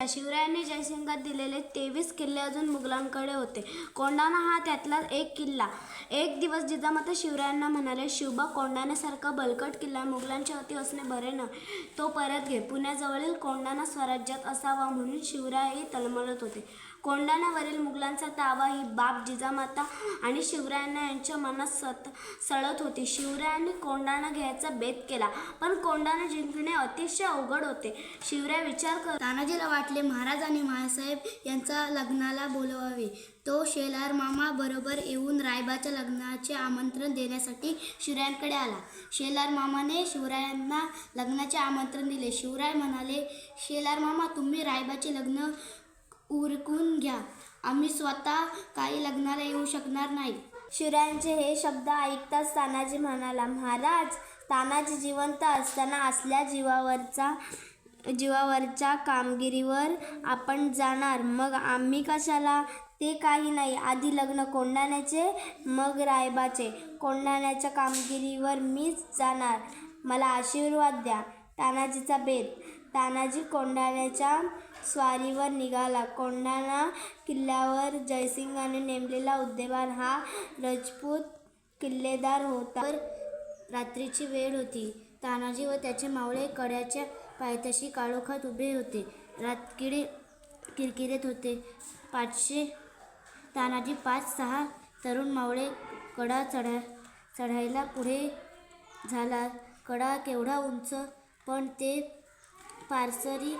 शिवरायांनी जयसिंगात दिलेले तेवीस किल्ले अजून मुघलांकडे होते. कोंडाना हा त्यातला एक किल्ला. एक दिवस जिजामाता शिवरायांना म्हणाले शिवबा कोंडाण्यासारखा बलकट किल्ला मुघलांच्या हाती असणे बरे न. तो परत घे. पुण्याजवळील कोंडाना स्वराज्यात असावा म्हणून शिवरायही तलमळत होते. कोंडाण्यावरील मुघलांचा ताबा ही बाब जिजामाता आणि शिवरायांना यांच्या मनात सत सळत होती. शिवरायांनी कोंडाणा घ्यायचा बेत केला पण कोंडाणा जिंकणे अतिशय अवघड होते. शिवराय विचार कर तानाजीला वाटले महाराज आणि महासाहेब यांचा लग्नाला बोलवावे. तो शेलार मामा बरोबर येऊन रायबाच्या लग्नाचे आमंत्रण देण्यासाठी शिवरायांकडे आला. शेलार मामाने शिवरायांना लग्नाचे आमंत्रण दिले. शिवराय म्हणाले शेलार मामा तुम्ही रायबाचे लग्न उरकून घ्या. आम्ही स्वतः काही लग्नाला येऊ शकणार नाही. शिवरायांचे हे शब्द ऐकताच तानाजी म्हणाला महाराज तानाजी जिवंत असताना असल्या जीवावरचा जीवावरच्या कामगिरीवर आपण जाणार. मग आम्ही कशाला? ते काही नाही. आधी लग्न कोंढाण्याचे मग रायबाचे. कोंढाण्याच्या कामगिरीवर मीच जाणार. मला आशीर्वाद द्या. तानाजीचा बेत. तानाजी कोंढाण्याच्या स्वारीवर निघाला. कोंढाणा किल्ल्यावर जयसिंगाने नेमलेला उद्देवार हा राजपूत किल्लेदार होता. रात्रीची वेळ होती. तानाजी व त्याचे मावळे कड्याच्या पायथ्याशी काळोखात उभे होते. रातकिडे किरकिरेत होते. पाचशे तानाजी पाच सहा तरुण मावळे कडा चढा चढायला पुढे झाला. कडा केवढा उंच पण ते पारसरी